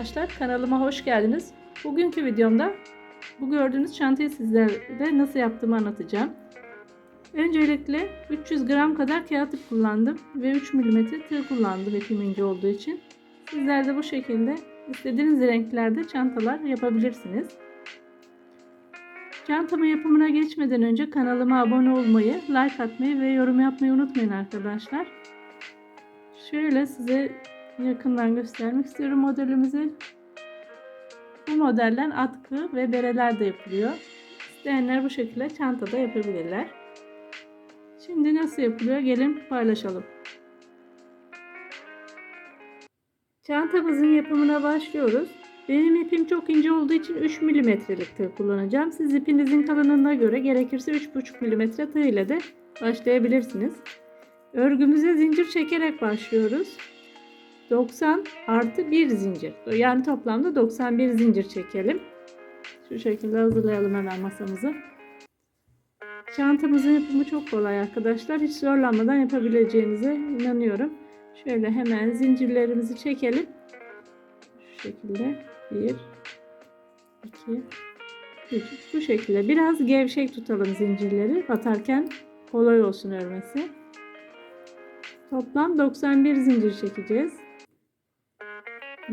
Arkadaşlar. Kanalıma hoş geldiniz. Bugünkü videomda bu gördüğünüz çantayı sizlere nasıl yaptığımı anlatacağım. Öncelikle 300 gram kadar kağıt ip kullandım ve 3 mm tığ kullandım ipim ince olduğu için. Sizler de bu şekilde istediğiniz renklerde çantalar yapabilirsiniz. Çantamın yapımına geçmeden önce kanalıma abone olmayı, like atmayı ve yorum yapmayı unutmayın arkadaşlar. Şöyle size yakından göstermek istiyorum modelimizi. Bu modelden atkı ve bereler de yapılıyor. İsteyenler bu şekilde çantada yapabilirler. Şimdi nasıl yapılıyor gelin paylaşalım. Çantamızın yapımına başlıyoruz. Benim ipim çok ince olduğu için 3 mm'lik tığ kullanacağım. Siz ipinizin kalınlığına göre gerekirse 3,5 mm tığ ile de başlayabilirsiniz. Örgümüze zincir çekerek başlıyoruz. 90 artı 1 zincir. Yani toplamda 91 zincir çekelim. Şu şekilde hazırlayalım hemen masamızı. Çantamızın yapımı çok kolay arkadaşlar. Hiç zorlanmadan yapabileceğinize inanıyorum. Şöyle hemen zincirlerimizi çekelim. Şu şekilde 1 2 3 bu şekilde biraz gevşek tutalım zincirleri batarken kolay olsun örmesi. Toplam 91 zincir çekeceğiz.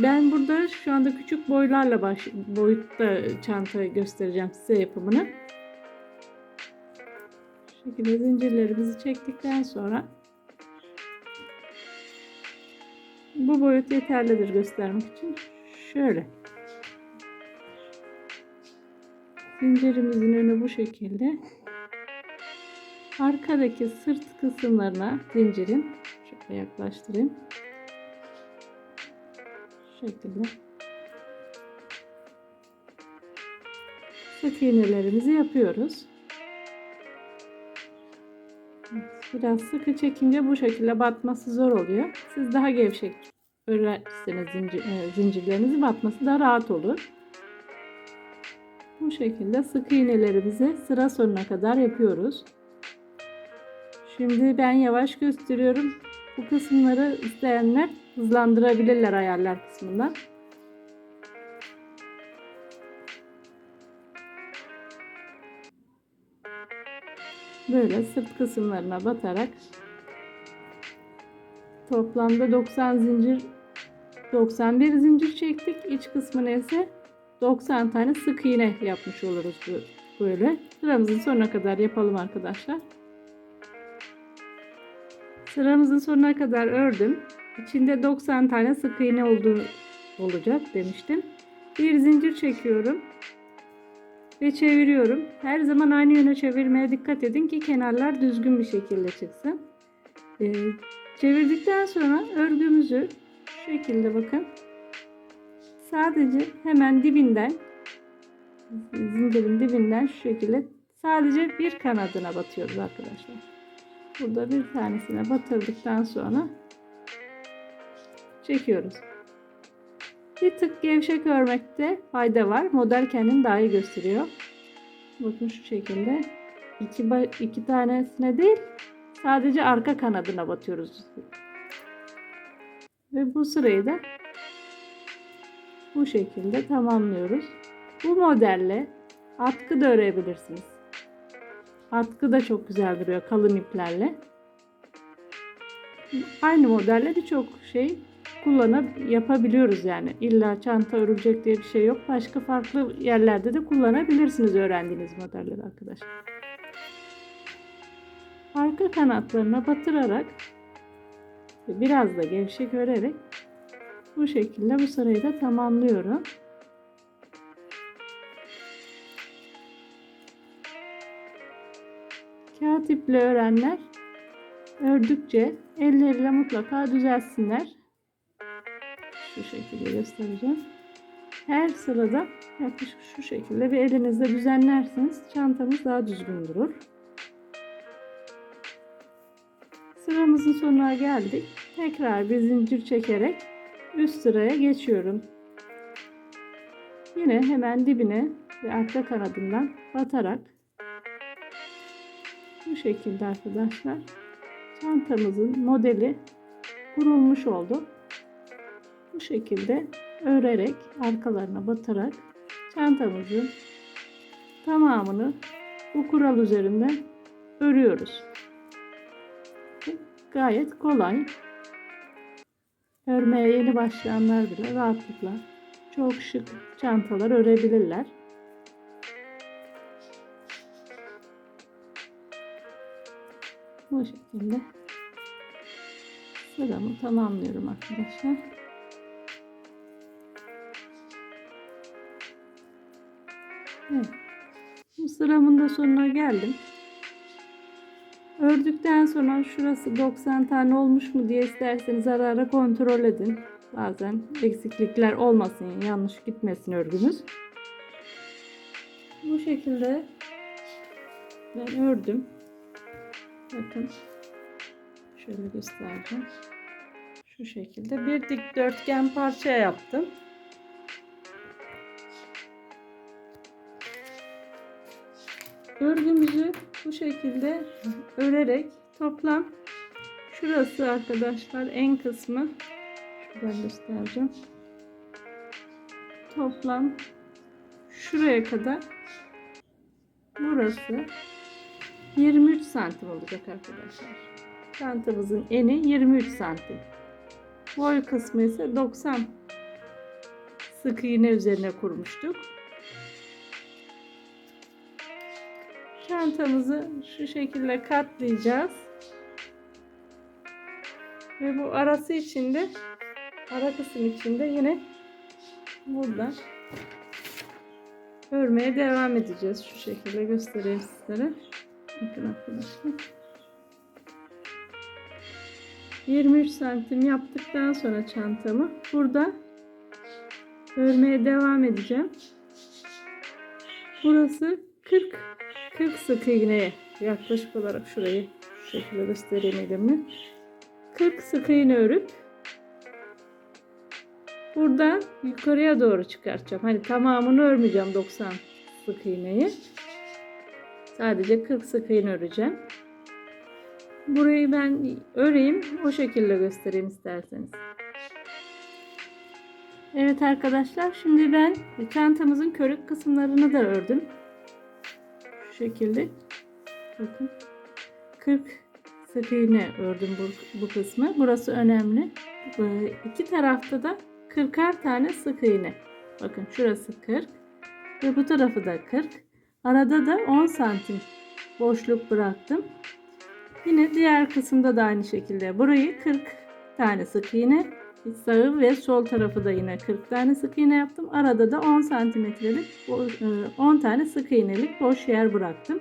Ben burada şu anda küçük boylarla baş, boyutta çanta göstereceğim size yapımını. Şu şekilde zincirlerimizi çektikten sonra bu boyut yeterlidir göstermek için. Şöyle. Zincirimizin önü bu şekilde. Arkadaki sırt kısımlarına zincirin şöyle yaklaştırayım. Şekilde. Sık iğnelerimizi yapıyoruz. Biraz sıkı çekince bu şekilde batması zor oluyor. Siz daha gevşek örerseniz zincir, e, zincirlerinizi batması da rahat olur. Bu şekilde sık iğnelerimizi sıra sonuna kadar yapıyoruz. Şimdi ben yavaş gösteriyorum. Bu kısımları isteyenler hızlandırabilirler ayarlar kısmından. Böyle sırt kısımlarına batarak toplamda 90 zincir 91 zincir çektik. İç kısmına ise 90 tane sık iğne yapmış oluruz böyle. Sıramızın sonuna kadar yapalım arkadaşlar. Sıramızın sonuna kadar ördüm. İçinde 90 tane sık iğne olduğu olacak demiştim. Bir zincir çekiyorum ve çeviriyorum. Her zaman aynı yöne çevirmeye dikkat edin ki kenarlar düzgün bir şekilde çıksın. Ee, çevirdikten sonra örgümüzü şu şekilde bakın. Sadece hemen dibinden zincirin dibinden şu şekilde sadece bir kanadına batıyoruz arkadaşlar. Burada bir tanesine batırdıktan sonra çekiyoruz. Bir tık gevşek örmekte fayda var. Model kendini daha iyi gösteriyor. Bakın şu şekilde. iki, iki tanesine değil sadece arka kanadına batıyoruz. Ve bu sırayı da bu şekilde tamamlıyoruz. Bu modelle atkı da örebilirsiniz. Atkı da çok güzel duruyor kalın iplerle. Aynı modelle birçok şey kullanıp yapabiliyoruz yani. İlla çanta örülecek diye bir şey yok. Başka farklı yerlerde de kullanabilirsiniz öğrendiğiniz modelleri arkadaşlar. Arka kanatlarına batırarak biraz da gevşek örerek bu şekilde bu sırayı da tamamlıyorum. Kağıt iple örenler ördükçe elleriyle mutlaka düzelsinler. Şu şekilde göstereceğim. Her sırada yaklaşık şu şekilde bir elinizle düzenlerseniz çantamız daha düzgün durur. Sıramızın sonuna geldik. Tekrar bir zincir çekerek üst sıraya geçiyorum. Yine hemen dibine ve arka kanadından batarak şekilde arkadaşlar çantamızın modeli kurulmuş oldu. Bu şekilde örerek arkalarına batarak çantamızın tamamını bu kural üzerinden örüyoruz. Gayet kolay. Örmeye yeni başlayanlar bile rahatlıkla çok şık çantalar örebilirler. Bu şekilde sıramı tamamlıyorum arkadaşlar. Evet. Bu sıramın da sonuna geldim. Ördükten sonra şurası 90 tane olmuş mu diye isterseniz ara ara kontrol edin. Bazen eksiklikler olmasın, yanlış gitmesin örgümüz. Bu şekilde ben ördüm. Bakın şöyle göstereceğim. Şu şekilde bir dikdörtgen parça yaptım. Örgümüzü bu şekilde örerek toplam şurası arkadaşlar en kısmı şuradan göstereceğim. Toplam şuraya kadar burası 23 santim olacak arkadaşlar. Çantamızın eni 23 santim. Boy kısmı ise 90 sık iğne üzerine kurmuştuk. Çantamızı şu şekilde katlayacağız. Ve bu arası içinde ara kısım içinde yine burada örmeye devam edeceğiz. Şu şekilde göstereyim sizlere. Bakın arkadaşlar. 23 santim yaptıktan sonra çantamı burada örmeye devam edeceğim. Burası 40 40 sık iğneye yaklaşık olarak şurayı şu şekilde göstereyim elimle. 40 sık iğne örüp buradan yukarıya doğru çıkartacağım. Hani tamamını örmeyeceğim 90 sık iğneyi. Sadece 40 sık iğne öreceğim. Burayı ben öreyim. O şekilde göstereyim isterseniz. Evet arkadaşlar. Şimdi ben çantamızın körük kısımlarını da ördüm. Şu şekilde. Bakın. 40 sık iğne ördüm bu, bu kısmı. Burası önemli. Ee, iki tarafta da 40'ar tane sık iğne. Bakın şurası 40 ve bu tarafı da 40. Arada da 10 santim boşluk bıraktım. Yine diğer kısımda da aynı şekilde burayı 40 tane sık iğne sağı ve sol tarafı da yine 40 tane sık iğne yaptım. Arada da 10 santimetrelik 10 tane sık iğnelik boş yer bıraktım.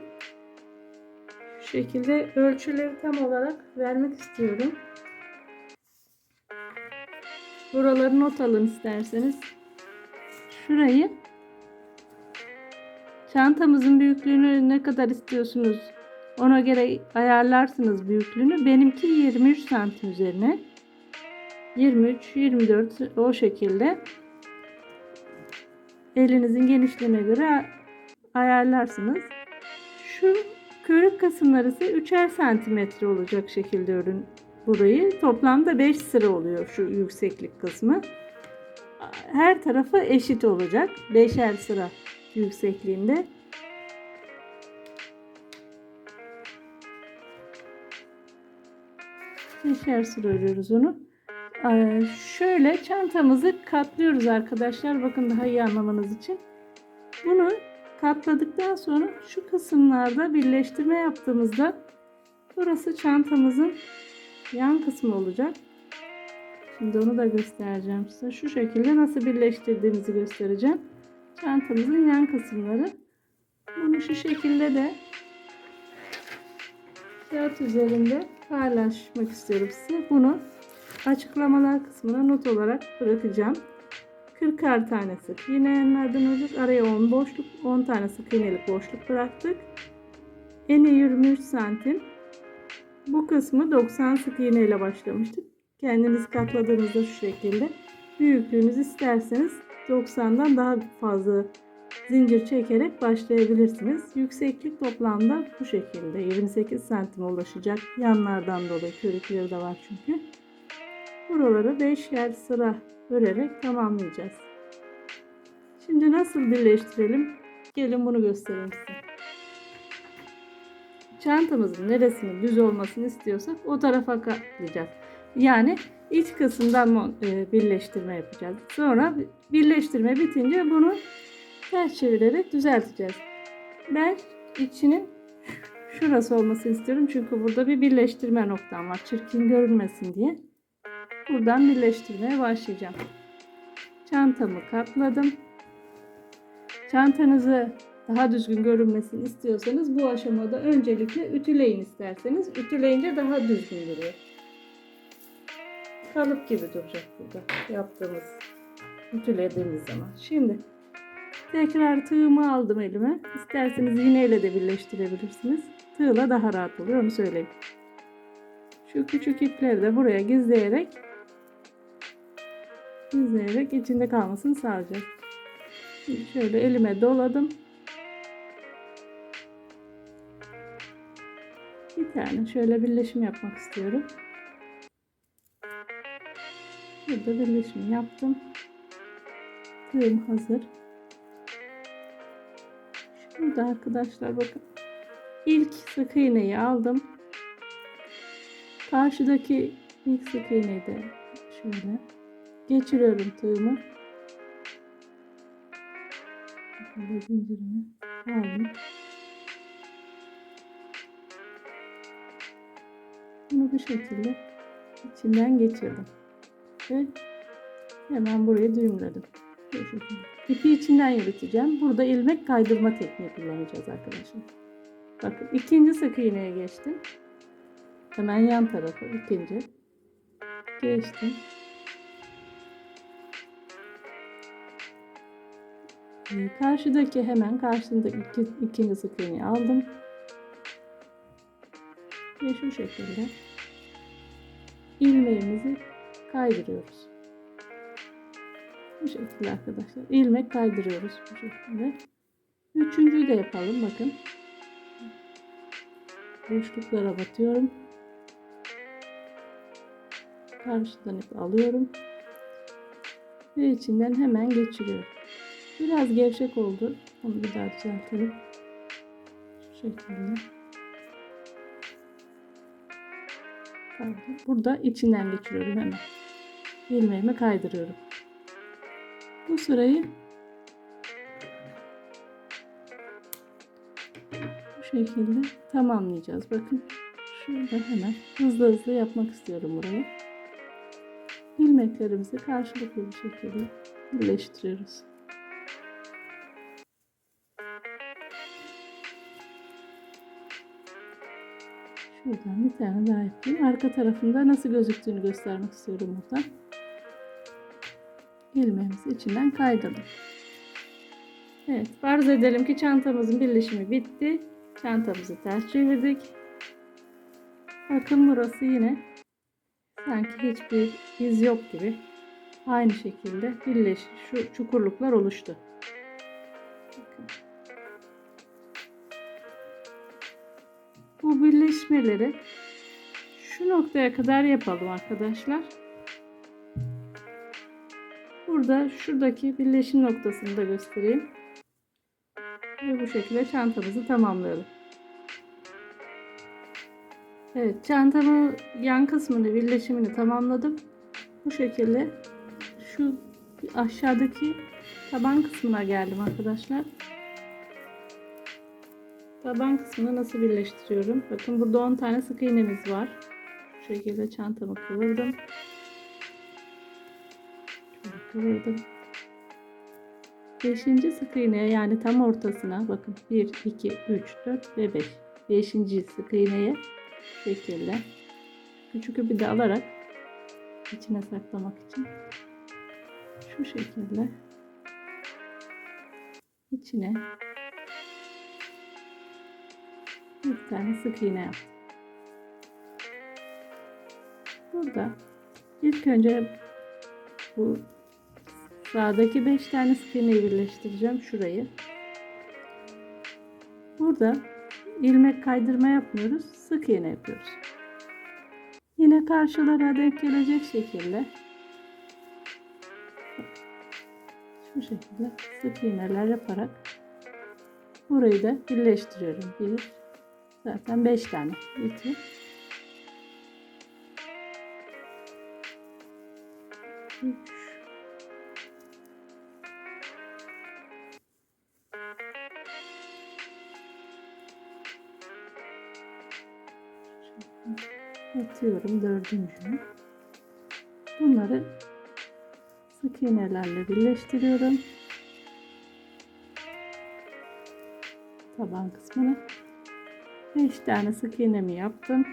Şu şekilde ölçüleri tam olarak vermek istiyorum. Buraları not alın isterseniz. Şurayı çantamızın büyüklüğünü ne kadar istiyorsunuz ona göre ayarlarsınız büyüklüğünü. Benimki 23 santim üzerine. 23, 24 o şekilde. Elinizin genişliğine göre ayarlarsınız. Şu körük kısımları ise 3'er santimetre olacak şekilde örün burayı. Toplamda 5 sıra oluyor şu yükseklik kısmı. Her tarafı eşit olacak. 5'er sıra yüksekliğinde. Beşer sıra örüyoruz onu. Ee, şöyle çantamızı katlıyoruz arkadaşlar. Bakın daha iyi anlamanız için. Bunu katladıktan sonra şu kısımlarda birleştirme yaptığımızda burası çantamızın yan kısmı olacak. Şimdi onu da göstereceğim size. Şu şekilde nasıl birleştirdiğimizi göstereceğim. Çantamızın yan kısımları. Bunu şu şekilde de kağıt üzerinde paylaşmak istiyorum size. Bunu açıklamalar kısmına not olarak bırakacağım. 40'ar tane sık iğne yanlardan ördük. Araya 10 boşluk, 10 tane sık iğnelik boşluk bıraktık. Eni 23 santim. Bu kısmı 90 sık iğne ile başlamıştık. Kendiniz katladığınızda şu şekilde. Büyüklüğünüz isterseniz 90'dan daha fazla zincir çekerek başlayabilirsiniz. Yükseklik toplamda bu şekilde 28 santim ulaşacak. Yanlardan dolayı körükleri de var çünkü. Buraları 5 yer sıra örerek tamamlayacağız. Şimdi nasıl birleştirelim? Gelin bunu göstereyim size. Çantamızın neresinin düz olmasını istiyorsak o tarafa katlayacağız. Yani iç kısımdan e, birleştirme yapacağız. Sonra birleştirme bitince bunu ters çevirerek düzelteceğiz. Ben içinin şurası olmasını istiyorum çünkü burada bir birleştirme noktam var. Çirkin görünmesin diye. Buradan birleştirmeye başlayacağım. Çantamı katladım. Çantanızı daha düzgün görünmesini istiyorsanız bu aşamada öncelikle ütüleyin isterseniz. Ütüleyince daha düzgün duruyor. Kalıp gibi duracak burada yaptığımız ütülediğimiz zaman. Şimdi tekrar tığımı aldım elime. İsterseniz iğneyle de birleştirebilirsiniz. Tığla daha rahat oluyor onu söyleyeyim. Şu küçük ipleri de buraya gizleyerek gizleyerek içinde kalmasını sağlayacağız. Şöyle elime doladım. Bir tane şöyle birleşim yapmak istiyorum. Burada birleşim yaptım. Tığım hazır. Şurada arkadaşlar bakın. İlk sık iğneyi aldım. Karşıdaki ilk sık iğneyi de şöyle geçiriyorum tığımı. Şöyle zincirimi aldım. Bunu bu şekilde içinden geçirdim. Ve hemen buraya düğümledim. İpi içinden yürüteceğim. Burada ilmek kaydırma tekniği kullanacağız arkadaşlar. Bakın ikinci sık iğneye geçtim. Hemen yan tarafı ikinci. Geçtim. Ee, Karşıdaki hemen karşısında iki, ikinci sık iğneyi aldım. Ve şu şekilde ilmeğimizi kaydırıyoruz. Bu şekilde arkadaşlar. ilmek kaydırıyoruz bu şekilde. Üçüncüyü de yapalım bakın. Boşluklara batıyorum. Karşıdan ip alıyorum. Ve içinden hemen geçiriyorum. Biraz gevşek oldu. Onu bir daha düzeltelim. Şu şekilde. Burada içinden geçiriyorum hemen. İlmeğimi kaydırıyorum. Bu sırayı bu şekilde tamamlayacağız. Bakın şurada hemen hızlı hızlı yapmak istiyorum burayı. İlmeklerimizi karşılıklı bir şekilde birleştiriyoruz. Şuradan bir tane daha yapayım. Arka tarafında nasıl gözüktüğünü göstermek istiyorum burada. İlmeğimizi içinden kaydırdım. Evet, farz edelim ki çantamızın birleşimi bitti. Çantamızı ters çevirdik. Bakın burası yine sanki hiçbir iz yok gibi. Aynı şekilde birleş şu çukurluklar oluştu. Bu birleşmeleri şu noktaya kadar yapalım arkadaşlar. Burada şuradaki birleşim noktasını da göstereyim. Ve bu şekilde çantamızı tamamlayalım. Evet çantamı yan kısmını birleşimini tamamladım. Bu şekilde şu aşağıdaki taban kısmına geldim arkadaşlar. Taban kısmını nasıl birleştiriyorum? Bakın burada 10 tane sık iğnemiz var. Bu şekilde çantamı kıvırdım. Kıvırdım. 5. sık iğneye yani tam ortasına bakın 1, 2, 3, 4 ve 5. 5. sık iğneye şekilde küçük ipi de alarak içine saklamak için şu şekilde içine bir tane sık iğne yaptım. Burada ilk önce bu Sağdaki 5 tane sıkıyla birleştireceğim şurayı. Burada ilmek kaydırma yapmıyoruz. Sık iğne yapıyoruz. Yine karşılara denk gelecek şekilde şu şekilde sık iğneler yaparak burayı da birleştiriyorum. Bir, zaten 5 tane. 2 3 Batıyorum dördüncünü. Bunları sık iğnelerle birleştiriyorum. Taban kısmını. 5 tane sık iğnemi yaptım.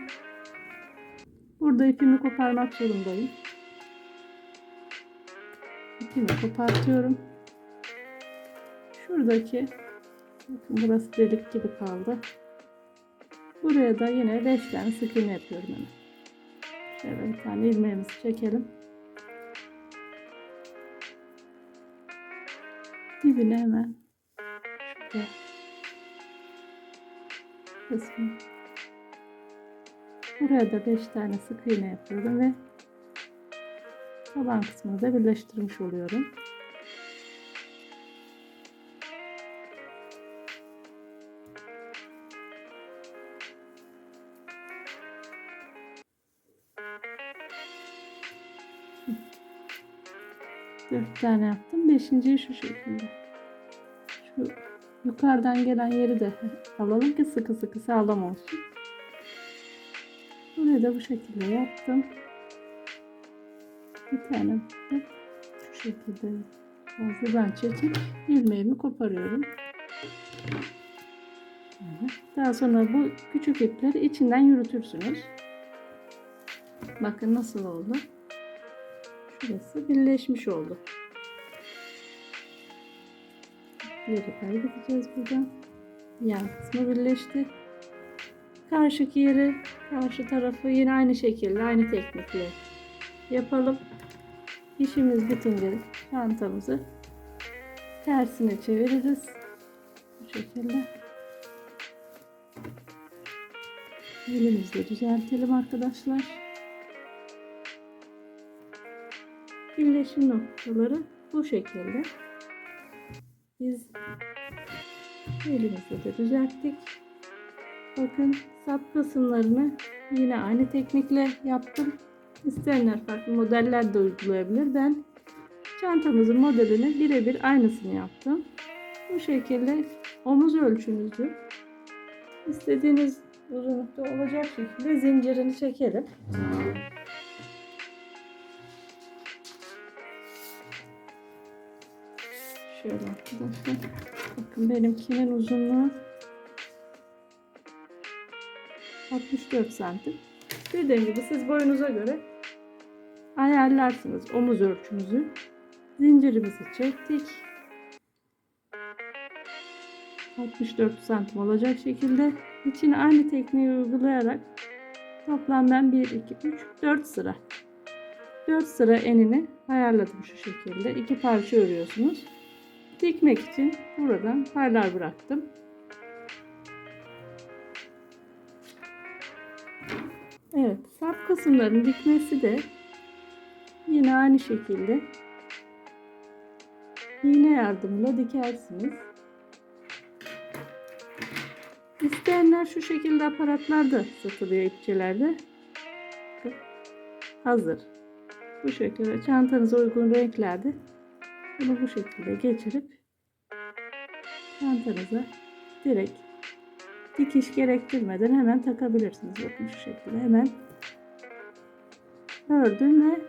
Burada ipimi koparmak zorundayım. İpimi kopartıyorum. Şuradaki bakın burası delik gibi kaldı. Buraya da yine 5 tane sık iğne yapıyorum hemen. Şöyle bir tane ilmeğimizi çekelim. Dibine hemen şurada kısmı. Buraya da 5 tane sık iğne yapıyorum ve taban kısmını da birleştirmiş oluyorum. Tane yaptım. Beşinciyi şu şekilde. Şu yukarıdan gelen yeri de alalım ki sıkı sıkı sağlam olsun. Burayı da bu şekilde yaptım. Bir tane şu şekilde fazladan çekip ilmeğimi koparıyorum. Daha sonra bu küçük ipleri içinden yürütürsünüz. Bakın nasıl oldu. Şurası birleşmiş oldu. Yeri kaybedeceğiz buradan. Yan kısmı birleşti. Karşıki yeri, karşı tarafı yine aynı şekilde, aynı teknikle yapalım. İşimiz bitince çantamızı tersine çeviririz. Bu şekilde. Elimizle düzeltelim arkadaşlar. Birleşim noktaları bu şekilde. Biz elimizle de düzelttik. Bakın sap kısımlarını yine aynı teknikle yaptım. İsteyenler farklı modeller de uygulayabilir. Ben çantamızın modelini birebir aynısını yaptım. Bu şekilde omuz ölçünüzü istediğiniz uzunlukta olacak şekilde zincirini çekelim. Şöyle arkadaşlar. Bakın benimkinin uzunluğu 64 santim. Dediğim gibi siz boyunuza göre ayarlarsınız omuz ölçünüzü. Zincirimizi çektik. 64 santim olacak şekilde içine aynı tekniği uygulayarak toplam ben 1, 2, 3, 4 sıra 4 sıra enini ayarladım şu şekilde. iki parça örüyorsunuz. Dikmek için buradan paylar bıraktım. Evet, sap kısımların dikmesi de yine aynı şekilde iğne yardımıyla dikersiniz. İsteyenler şu şekilde aparatlar da satılıyor ipçilerde. Hazır. Bu şekilde çantanıza uygun renklerde bunu bu şekilde geçirip çantanıza direkt dikiş gerektirmeden hemen takabilirsiniz. Bakın şu şekilde hemen ördüm ve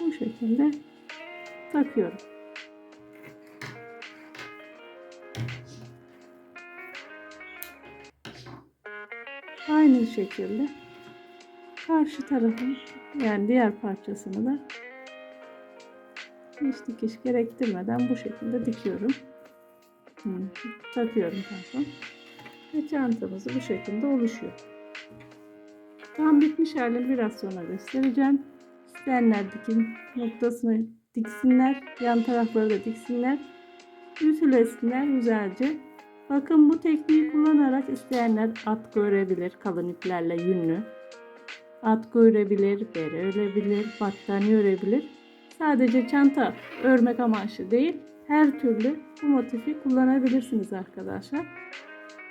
bu şekilde takıyorum. Aynı şekilde karşı tarafın yani diğer parçasını da hiç dikiş gerektirmeden bu şekilde dikiyorum. Hı, takıyorum pardon. Ve çantamız bu şekilde oluşuyor. Tam bitmiş halini biraz sonra göstereceğim. İsteyenler dikim noktasını diksinler. Yan tarafları da diksinler. Ütülesinler güzelce. Bakın bu tekniği kullanarak isteyenler atkı örebilir kalın iplerle yünlü. Atkı örebilir, bere örebilir, battaniye örebilir. Sadece çanta örmek amaçlı değil, her türlü bu motifi kullanabilirsiniz arkadaşlar.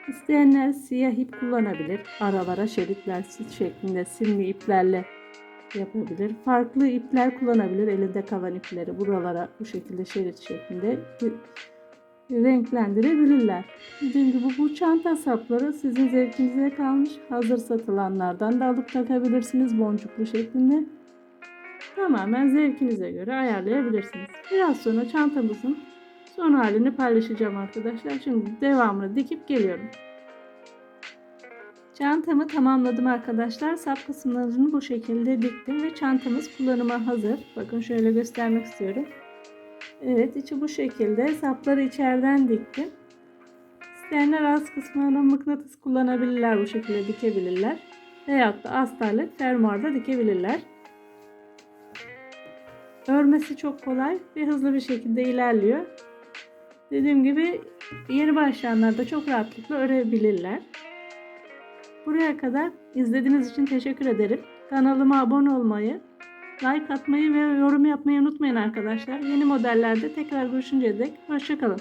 İsteyenler siyah ip kullanabilir. Aralara şeritler şeklinde simli iplerle yapabilir. Farklı ipler kullanabilir. Elinde kalan ipleri buralara bu şekilde şerit şeklinde renklendirebilirler. Dediğim gibi bu çanta sapları sizin zevkinize kalmış. Hazır satılanlardan da alıp takabilirsiniz boncuklu şeklinde. Tamamen zevkinize göre ayarlayabilirsiniz. Biraz sonra çantamızın son halini paylaşacağım arkadaşlar. Şimdi devamını dikip geliyorum. Çantamı tamamladım arkadaşlar. Sap kısımlarını bu şekilde diktim ve çantamız kullanıma hazır. Bakın şöyle göstermek istiyorum. Evet içi bu şekilde. Sapları içeriden diktim. İsteyenler az kısmına mıknatıs kullanabilirler. Bu şekilde dikebilirler. Veyahut da astarlık fermuarda dikebilirler. Örmesi çok kolay ve hızlı bir şekilde ilerliyor. Dediğim gibi yeni başlayanlar da çok rahatlıkla örebilirler. Buraya kadar izlediğiniz için teşekkür ederim. Kanalıma abone olmayı, like atmayı ve yorum yapmayı unutmayın arkadaşlar. Yeni modellerde tekrar görüşünceye dek hoşçakalın.